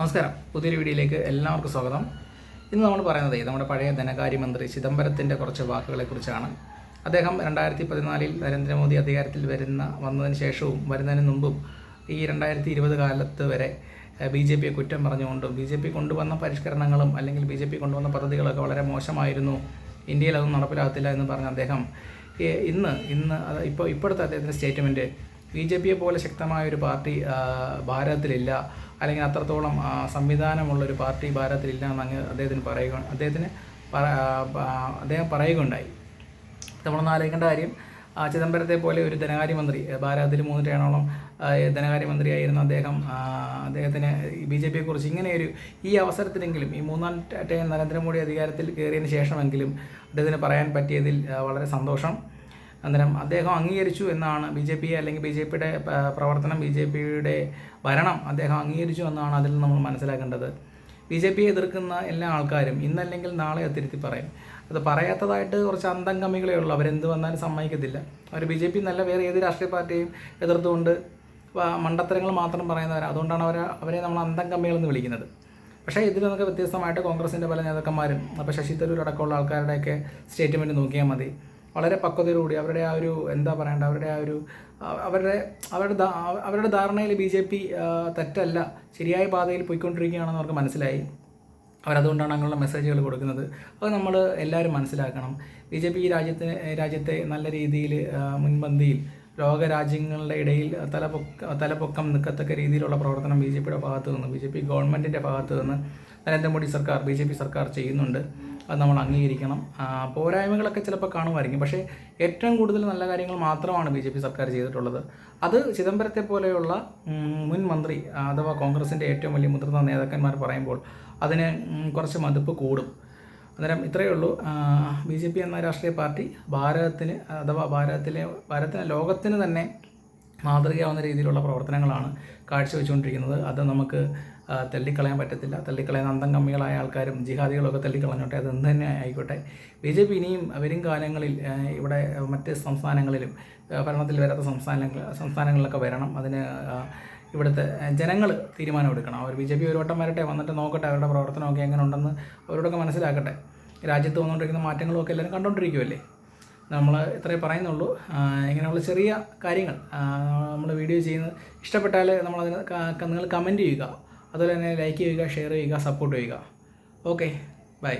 നമസ്കാരം. പുതിയൊരു വീഡിയോയിലേക്ക് എല്ലാവർക്കും സ്വാഗതം. ഇന്ന് നമ്മൾ പറയുന്നത് നമ്മുടെ പഴയ ധനകാര്യമന്ത്രി ചിദംബരത്തിന്റെ കുറച്ച് വാക്കുകളെക്കുറിച്ചാണ് അദ്ദേഹം രണ്ടായിരത്തി പതിനാലിൽ നരേന്ദ്രമോദി അധികാരത്തിൽ വരുന്ന വന്നതിന് ശേഷവും വരുന്നതിന് മുമ്പും ഈ രണ്ടായിരത്തി ഇരുപത് കാലത്ത് വരെ ബി ജെ പിയെ കുറ്റം പറഞ്ഞുകൊണ്ടും ബി ജെ പി കൊണ്ടുവന്ന പരിഷ്കരണങ്ങളും അല്ലെങ്കിൽ ബി ജെ പി കൊണ്ടുവന്ന പദ്ധതികളൊക്കെ വളരെ മോശമായിരുന്നു. ഇന്ത്യയിൽ അതൊന്നും നടപ്പിലാകത്തില്ല എന്ന് പറഞ്ഞ അദ്ദേഹം ഇന്ന് ഇന്ന് ഇപ്പോൾ ഇപ്പോഴത്തെ അദ്ദേഹത്തിന്റെ സ്റ്റേറ്റ്മെന്റ് ബി ജെ പിയെ പോലെ ശക്തമായ ഒരു പാർട്ടി ഭാരതത്തിലില്ല. അല്ലെങ്കിൽ അത്രത്തോളം സംവിധാനമുള്ളൊരു പാർട്ടി ഭാരതത്തിലില്ല എന്ന് അങ്ങ് അദ്ദേഹത്തിന് പറയുക അദ്ദേഹത്തിന് അദ്ദേഹം പറയുകയുണ്ടായി. നമ്മളൊന്ന് ആലോചിക്കേണ്ട കാര്യം ചിദംബരത്തെ പോലെ ഒരു ധനകാര്യമന്ത്രി ഭാരതത്തിൽ മൂന്ന് ടേണോളം ധനകാര്യമന്ത്രിയായിരുന്ന അദ്ദേഹം അദ്ദേഹത്തിന് ബി ജെ പിയെ കുറിച്ച് ഇങ്ങനെ ഒരു ഈ അവസരത്തിലെങ്കിലും ഈ മൂന്നാം ടേൺ നരേന്ദ്രമോദി അധികാരത്തിൽ കയറിയതിന് ശേഷമെങ്കിലും അദ്ദേഹത്തിന് പറയാൻ പറ്റിയതിൽ വളരെ സന്തോഷം. അന്നേരം അദ്ദേഹം അംഗീകരിച്ചു എന്നാണ് ബി ജെ പി അല്ലെങ്കിൽ ബി ജെ പിയുടെ പ്രവർത്തനം ബി ജെ പിയുടെ ഭരണം അദ്ദേഹം അംഗീകരിച്ചു എന്നാണ് അതിൽ നമ്മൾ മനസ്സിലാക്കേണ്ടത്. ബി ജെ പിയെ എതിർക്കുന്ന എല്ലാ ആൾക്കാരും ഇന്നല്ലെങ്കിൽ നാളെ അത് പറയും. അത് പറയാത്തതായിട്ട് കുറച്ച് അന്തംഗമികളേ ഉള്ളൂ. അവരെന്ത് വന്നാലും സമ്മതിക്കത്തില്ല. അവർ ബി ജെ പി നല്ല വേറെ ഏത് രാഷ്ട്രീയ പാർട്ടിയും എതിർത്തുകൊണ്ട് മണ്ടത്തരങ്ങൾ മാത്രം പറയുന്നവർ അതുകൊണ്ടാണ് അവർ അവരെ നമ്മൾ അന്തം കമ്മികളെന്ന് വിളിക്കുന്നത്. പക്ഷേ ഇതിൽ നിന്നൊക്കെ വ്യത്യസ്തമായിട്ട് കോൺഗ്രസിന്റെ പല നേതാക്കന്മാരും അപ്പോൾ ശശി തരൂർ അടക്കമുള്ള ആൾക്കാരുടെയൊക്കെ സ്റ്റേറ്റ്മെന്റ് നോക്കിയാൽ മതി. വളരെ പക്വതയോടുകൂടി അവരുടെ ആ ഒരു എന്താ പറയണ്ട അവരുടെ ആ ഒരു അവരുടെ അവരുടെ അവരുടെ ധാരണയിൽ ബി ജെ പി തെറ്റല്ല ശരിയായ പാതയിൽ പോയിക്കൊണ്ടിരിക്കുകയാണെന്ന് അവർക്ക് മനസ്സിലായി. അവരതുകൊണ്ടാണ് അങ്ങനെയുള്ള മെസ്സേജുകൾ കൊടുക്കുന്നത്. അത് നമ്മൾ എല്ലാവരും മനസ്സിലാക്കണം. ബി ജെ പി ഈ രാജ്യത്തിന് രാജ്യത്തെ നല്ല രീതിയിൽ മുൻപന്തിയിൽ ലോകരാജ്യങ്ങളുടെ ഇടയിൽ തലപൊക്ക തലപൊക്കം നിൽക്കത്തക്ക രീതിയിലുള്ള പ്രവർത്തനം ബി ജെ പിയുടെ ഭാഗത്ത് നിന്ന് ബി ജെ പി ഗവൺമെന്റിന്റെ ഭാഗത്ത് നിന്ന് നരേന്ദ്രമോദി സർക്കാർ ബി ജെ പി സർക്കാർ ചെയ്യുന്നുണ്ട്. അത് നമ്മൾ അംഗീകരിക്കണം. പോരായ്മകളൊക്കെ ചിലപ്പോൾ കാണുമായിരിക്കും. പക്ഷേ ഏറ്റവും കൂടുതൽ നല്ല കാര്യങ്ങൾ മാത്രമാണ് ബി ജെ പി സർക്കാർ ചെയ്തിട്ടുള്ളത്. അത് ചിദംബരത്തെ പോലെയുള്ള മുൻ മന്ത്രി അഥവാ കോൺഗ്രസിന്റെ ഏറ്റവും വലിയ മുതിർന്ന നേതാക്കന്മാർ പറയുമ്പോൾ അതിന് കുറച്ച് മതിപ്പ് കൂടും. അന്നേരം ഇത്രയേ ഉള്ളൂ. ബി ജെ പി എന്ന രാഷ്ട്രീയ പാർട്ടി ഭാരതത്തിന് അഥവാ ഭാരതത്തിലെ ഭാരതത്തിന് ലോകത്തിന് തന്നെ മാതൃകയാവുന്ന രീതിയിലുള്ള പ്രവർത്തനങ്ങളാണ് കാഴ്ചവെച്ചുകൊണ്ടിരിക്കുന്നത്. അത് നമുക്ക് തള്ളിക്കളയാൻ പറ്റത്തില്ല. തള്ളിക്കളയുന്ന അന്തം കമ്മികളായ ആൾക്കാരും ജിഹാദികളൊക്കെ തള്ളിക്കളഞ്ഞോട്ടെ അത് എന്ത് തന്നെ ആയിക്കോട്ടെ. ബി ജെ പി ഇനിയും വരും കാലങ്ങളിൽ ഇവിടെ മറ്റ് സംസ്ഥാനങ്ങളിലും ഭരണത്തിൽ വരാത്ത സംസ്ഥാനങ്ങൾ സംസ്ഥാനങ്ങളിലൊക്കെ വരണം. അതിന് ഇവിടുത്തെ ജനങ്ങൾ തീരുമാനമെടുക്കണം അവർ ബി ജെ പി ഒരു വട്ടം വരട്ടെ വന്നിട്ട് നോക്കട്ടെ അവരുടെ പ്രവർത്തനമൊക്കെ എങ്ങനെ ഉണ്ടെന്ന് അവരോടൊക്കെ മനസ്സിലാക്കട്ടെ. രാജ്യത്ത് വന്നുകൊണ്ടിരിക്കുന്ന മാറ്റങ്ങളൊക്കെ എല്ലാവരും കണ്ടുകൊണ്ടിരിക്കുമല്ലേ നമ്മൾ ഇത്രേ പറയുന്നുള്ളൂ. ഇങ്ങനെയുള്ള ചെറിയ കാര്യങ്ങൾ നമ്മൾ വീഡിയോ ചെയ്യുന്നത് ഇഷ്ടപ്പെട്ടാൽ നമ്മളതിന് നിങ്ങൾ കമന്റ് ചെയ്യുക. അതുപോലെ തന്നെ ലൈക്ക് ചെയ്യുക ഷെയർ ചെയ്യുക സപ്പോർട്ട് ചെയ്യുക. Okay bye